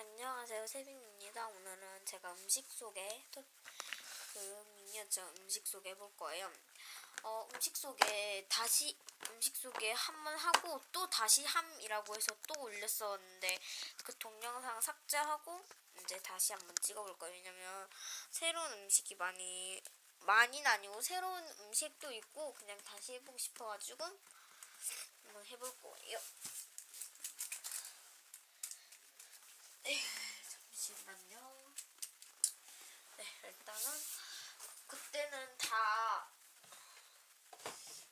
안녕하세요 세빈입니다. 오늘은 제가 음식 소개 토- 그 미니어처 음식 소개 해볼 거예요. 어, 음식 소개 다시 음식 소개 한 번 하고 또 다시 함이라고 해서 또 올렸었는데 그 동영상 삭제하고 이제 다시 한번 찍어볼 거예요. 왜냐면 새로운 음식이 많이 많이는 아니고 새로운 음식도 있고 그냥 다시 해보고 싶어가지고 한번 해볼 거예요. 네, 잠시만요. 네, 일단은 그때는 다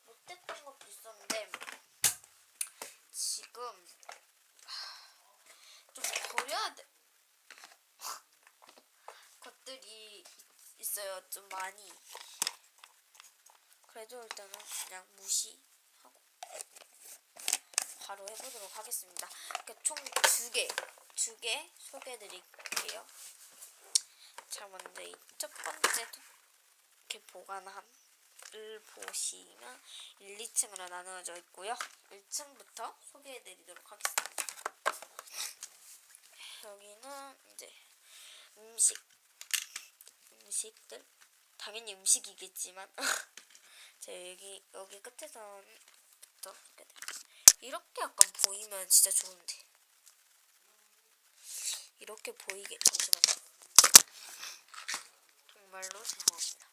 못했던 것도 있었는데 지금 좀 버려야 돼. 것들이 있어요. 좀 많이. 그래도 일단은 그냥 무시하고 바로 해보도록 하겠습니다. 총 두 개, 두 개 소개해 드릴게요. 자, 먼저 이 첫 번째 도- 이렇게 보관함 을 보시면 1, 2층으로 나누어져 있고요. 1층부터 소개해 드리도록 하겠습니다. 여기는 이제 음식, 음식들 당연히 음식이겠지만 제 여기 여기 끝에서부터. 이렇게 약간 보이면 진짜 좋은데. 이렇게 보이게 잠시만요. 정말로 죄송합니다.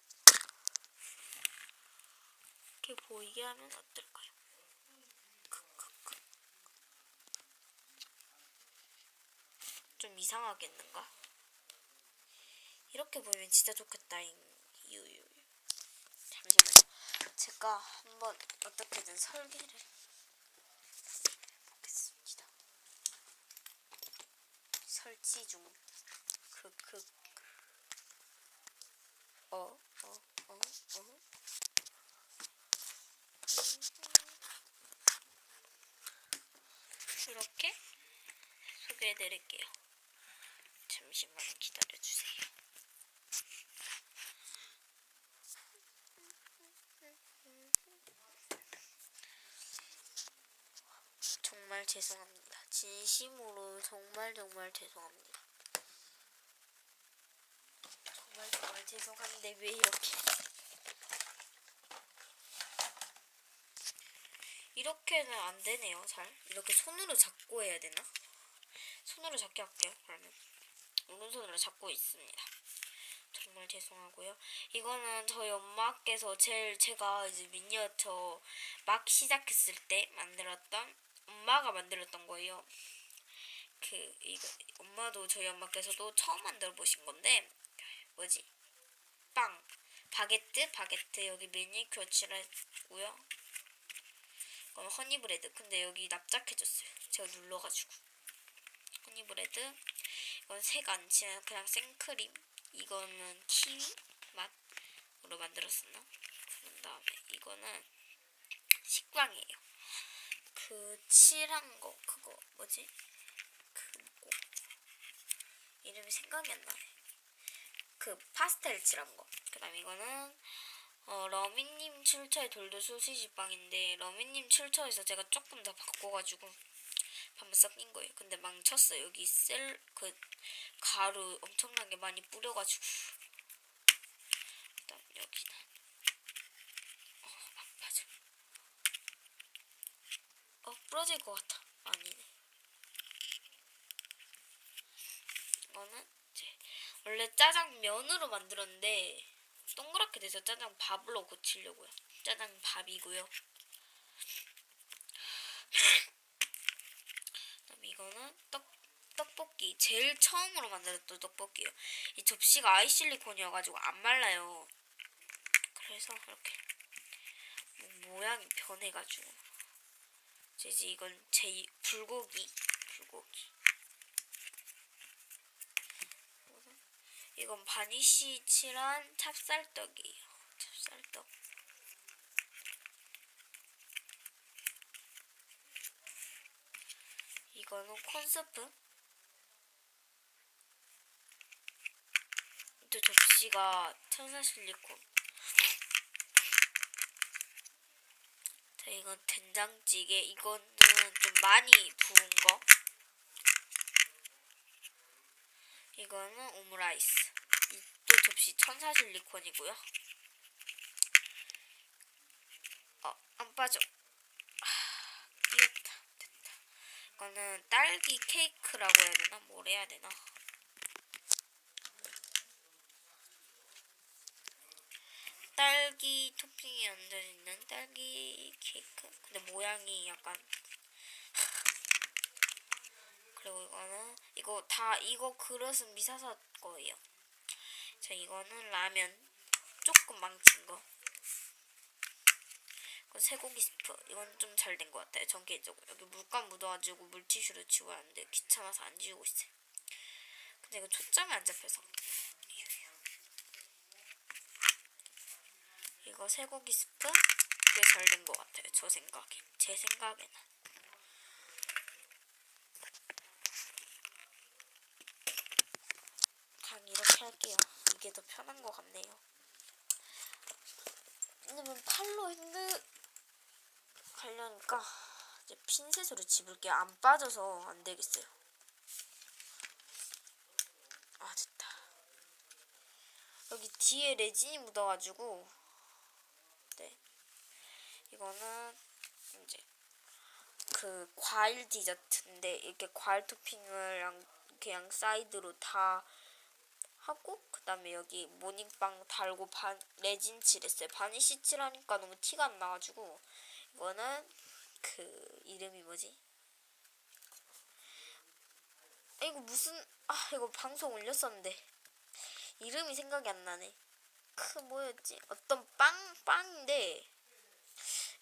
이렇게 보이게 하면 어떨까요? 좀 이상하겠는가? 이렇게 보이면 진짜 좋겠다잉. 유유. 잠시만요. 제가 한번 어떻게든 설계를 보겠습니다. 설치 중. 크크. 어, 어, 어, 어. 이렇게 소개해 드릴게요. 잠시만 기다려 주세요. 정말 죄송합니다. 진심으로 정말 정말 죄송합니다. 정말 정말 죄송한데 왜 이렇게 이렇게는 안 되네요. 잘 이렇게 손으로 잡고 해야 되나? 손으로 잡게 할게요. 그러면 오른손으로 잡고 있습니다. 정말 죄송하고요. 이거는 저희 엄마께서 제일 제가 이제 미니어처 막 시작했을 때 만들었던 엄마가 만들었던 거예요. 그 이거 엄마도 저희 엄마께서도 처음 만들어 보신 건데 뭐지? 빵 바게트 바게트 여기 매니큐어 칠했고요. 이건 허니브레드 근데 여기 납작해졌어요. 제가 눌러가지고 허니브레드 이건 색안 칠한 그냥 생크림 이거는 키위 맛으로 만들었었나? 그런 다음에 이거는 식빵이에요. 그 칠한 거 그거 뭐지? 그 뭐, 이름이 생각이 안 나네. 그 파스텔 칠한 거. 그다음 에 이거는 어, 러미님 출처의 돌도 소시지 빵인데 러미님 출처에서 제가 조금 더 바꿔가지고 반만 섞인 거예요. 근데 망쳤어요. 여기 셀 그 가루 엄청나게 많이 뿌려가지고 그다음 여기는 어, 안 맞아. 어 부러질 것 같아. 아니네. 이거는 이제 원래 짜장면으로 만들었는데 동그랗게 돼서 짜장 밥으로 고치려고요. 짜장 밥이고요. 그다음 이거는 떡 떡볶이 제일 처음으로 만들었던 떡볶이요. 이 접시가 아이실리콘이어가지고 안 말라요. 그래서 이렇게 뭐 모양이 변해가지고 이제 이건 제 불고기 불고기. 이건 바니쉬 칠한 찹쌀떡이에요. 찹쌀떡. 이거는 콘스프. 또 접시가 천사 실리콘. 자, 이건 된장찌개. 이거는 좀 많이 부은 거. 이거는 오므라이스. 이또 접시 천사 실리콘이고요. 어, 안 빠져. 아, 끼었다. 됐다. 이거는 딸기 케이크라고 해야 되나? 뭘 해야 되나? 딸기 토핑이 얹어 있는 딸기 케이크. 근데 모양이 약간 그리고 이거는 이거 다 이거 그릇은 미사사 거예요. 자 이거는 라면 조금 망친 거. 이건 쇠고기 스프. 이건 좀 잘 된 것 같아요. 전 개인적으로 여기 물감 묻어가지고 물티슈로 지워야 하는데 귀찮아서 안 지우고 있어요. 근데 이거 초점이 안 잡혀서. 이거 쇠고기 스프 꽤 잘 된 것 같아요. 저 생각에 제 생각에는. 그냥 이렇게 할게요. 이게 더 편한 것 같네요. 왜냐면 팔로 핸드 하려니까 이제 핀셋으로 집을게 안 빠져서 안 되겠어요. 아 됐다. 여기 뒤에 레진이 묻어가지고 네 이거는 이제 그 과일 디저트인데 이렇게 과일 토핑을 양, 그냥 사이드로 다 하고 그다음에 여기 모닝빵 달고 반 레진 칠했어요. 바니쉬 칠하니까 너무 티가 안 나가지고 이거는 그 이름이 뭐지? 아, 이거 무슨 아 이거 방송 올렸었는데 이름이 생각이 안 나네. 그 뭐였지? 어떤 빵 빵인데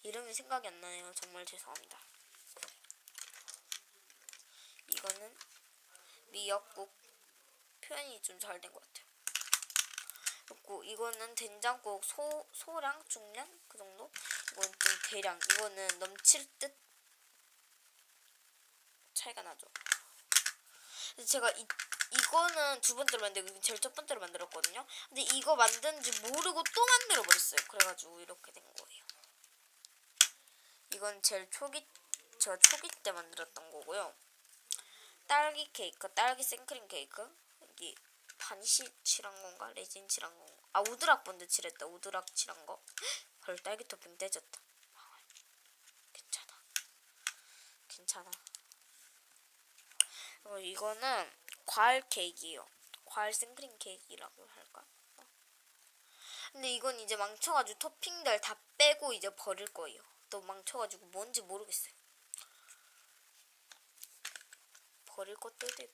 이름이 생각이 안 나네요. 정말 죄송합니다. 이거는 미역국 표현이 좀 잘 된 것 같아요. 그리고 이거는 된장국 소 소량 중량 그 정도. 이건 좀 대량. 이거는 넘칠 듯 차이가 나죠. 제가 이 이거는 두 번째로 만들고 제일 첫 번째로 만들었거든요. 근데 이거 만든지 모르고 또 만들어 버렸어요. 그래가지고 이렇게 된 거예요. 이건 제일 초기 제가 초기 때 만들었던 거고요. 딸기 케이크, 딸기 생크림 케이크. 여기 바니쉬 칠한 건가? 레진 칠한 건가? 아 우드락 본드 칠했다. 우드락 칠한 거. 헐 딸기 토핑 떼졌다. 괜찮아. 괜찮아. 어, 이거는 과일 케이크예요. 과일 생크림 케이크라고 할까? 어. 근데 이건 이제 망쳐가지고 토핑들 다 빼고 이제 버릴 거예요. 또 망쳐가지고 뭔지 모르겠어요. 버릴 것들도 있고.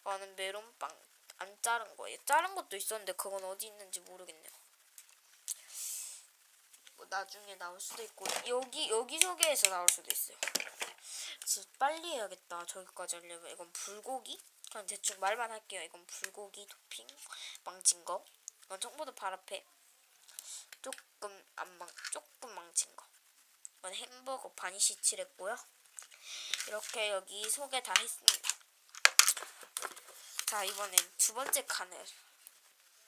이거는 메론빵 안 자른 거예요. 자른 것도 있었는데 그건 어디 있는지 모르겠네요. 뭐 나중에 나올 수도 있고 여기 여기 소개해서 나올 수도 있어요. 진짜 빨리 해야겠다. 저기까지 하려면 이건 불고기. 그냥 대충 말만 할게요. 이건 불고기 토핑 망친 거. 이건 청포도 파라페. 조금 안 망, 조금 망친 거. 이건 햄버거 바니쉬 칠했고요. 이렇게 여기 소개 다 했습니다. 자 이번엔 두 번째 칸을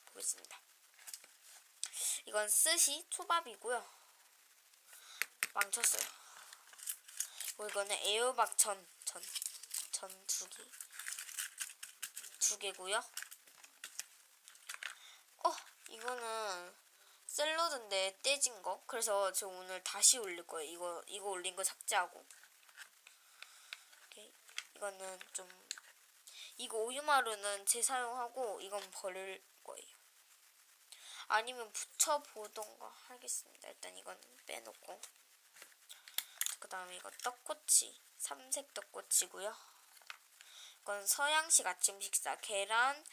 보겠습니다. 이건 스시 초밥이고요. 망쳤어요. 그리고 이거는 애호박 전, 전, 전 두 개. 두 개고요. 어, 이거는 샐러드인데 떼진 거. 그래서 저 오늘 다시 올릴 거예요. 이거, 이거 올린 거 삭제하고. 이렇게. 이거는 좀, 이거 우유마루는 재사용하고 이건 버릴 거예요. 아니면 붙여 보던가 하겠습니다. 일단 이건 빼놓고. 그 다음에 이거 떡꼬치. 삼색 떡꼬치고요. 이건 서양식 아침 식사. 계란,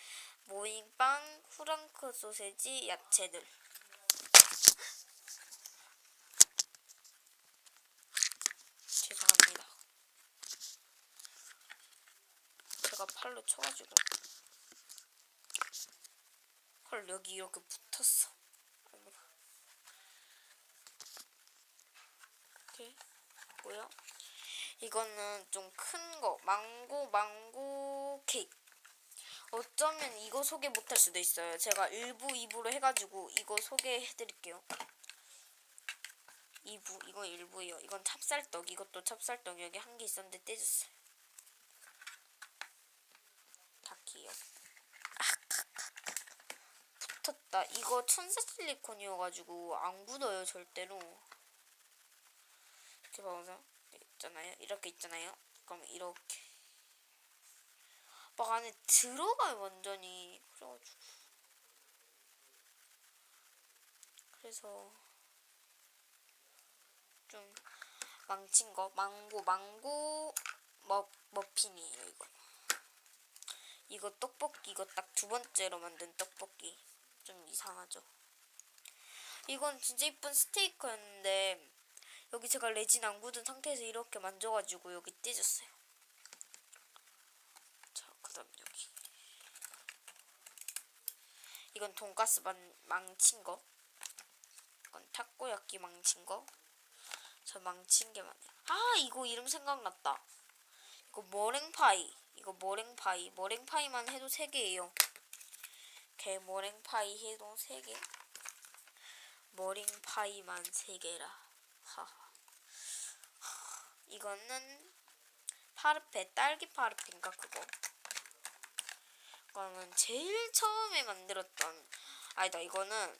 모잉빵, 후랑크 소세지, 야채들. 죄송합니다. 팔로 쳐가지고. 헐, 여기 이렇게 붙었어. 이렇게 있고요. 이거는 좀 큰 거. 망고, 망고 케이크. 어쩌면 이거 소개 못할 수도 있어요. 제가 1부, 2부로 해가지고 이거 소개해드릴게요. 2부, 이거 1부예요. 이건 찹쌀떡, 이것도 찹쌀떡 여기 한 개 있었는데 떼졌어요. 붙었다. 이거 천사 실리콘이어가지고 안 굳어요 절대로. 이렇게 봐보세요. 있잖아요. 이렇게 있잖아요. 그럼 이렇게 막 안에 들어가요 완전히. 그래가지고 그래서 좀 망친 거 망고 망고 머 머핀이에요 이거. 이거 떡볶이 이거 딱 두 번째로 만든 떡볶이 좀 이상하죠. 이건 진짜 이쁜 스테이크였는데 여기 제가 레진 안 굳은 상태에서 이렇게 만져가지고 여기 찢었어요. 자 그 다음 여기 이건 돈가스 만, 망친 거. 이건 타코야끼 망친 거. 저 망친 게 많아요. 아 이거 이름 생각났다. 이거 머랭파이. 이거 머랭파이. 머랭파이만 해도 세 개예요. 개 머랭파이 해도 세 개. 머랭파이만 세 개라. 하하. 이거는 파르페 딸기 파르페인가 그거. 이거는 제일 처음에 만들었던 아니다 이거는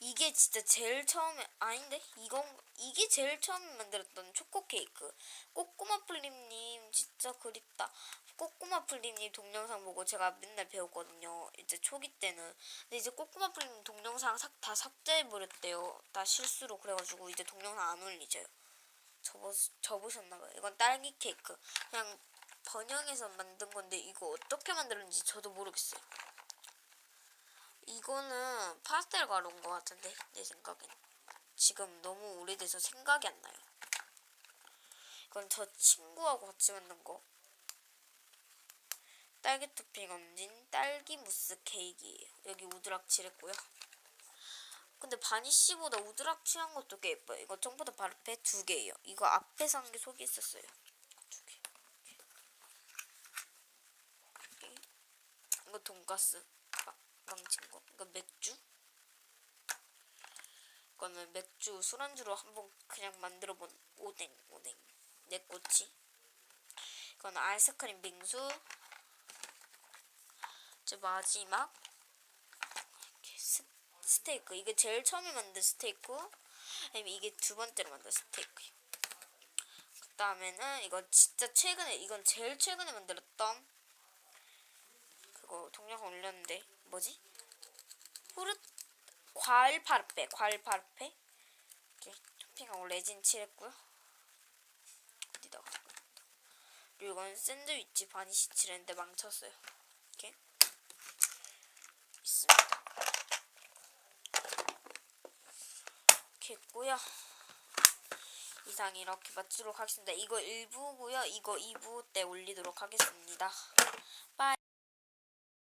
이게 진짜 제일 처음에 아닌데 이건 이게 제일 처음에 만들었던 초코 케이크 꼬꼬마 플림님 진짜 그립다 꼬꼬마 플림님 동영상 보고 제가 맨날 배웠거든요. 이제 초기 때는. 근데 이제 꼬꼬마 플림님 동영상 삭, 다 삭제해 버렸대요. 다 실수로 그래가지고 이제 동영상 안 올리죠. 접어 접으셨나봐요. 이건 딸기 케이크. 그냥 번영해서 만든 건데 이거 어떻게 만들었는지 저도 모르겠어요. 이거는 파스텔 가루인 것 같은데 내 생각엔. 지금 너무 오래돼서 생각이 안 나요. 이건 저 친구하고 같이 만든 거. 딸기 토핑 얹은 딸기 무스 케이크예요. 여기 우드락 칠 했고요. 근데 바니쉬보다 우드락 칠 한 것도 꽤 예뻐요. 이거 전부 다 바르페 두 개예요. 이거 앞에서 한게 속에 있었어요. 두 개. 이거 돈가스 막 망친 거. 이거 맥주. 이거는 맥주 술안주로 한번 그냥 만들어 본 오뎅 오뎅 내 꼬치. 이건 아이스크림 빙수. 이제 마지막 스, 스테이크. 이게 제일 처음에 만든 스테이크. 아니면 이게 두 번째로 만든 스테이크. 그 다음에는 이거 진짜 최근에 이건 제일 최근에 만들었던 그거 동영상 올렸는데 뭐지? 후르 과일 파르페 과일 파르페 이렇게 토핑하고 레진 칠했고요. 어디다가 이건 샌드위치 바니시 칠했는데 망쳤어요. 이렇게 있습니다. 있고요. 이상 이렇게 맞추도록 하겠습니다. 이거 1부고요. 이거 2부 때 올리도록 하겠습니다. 빠이.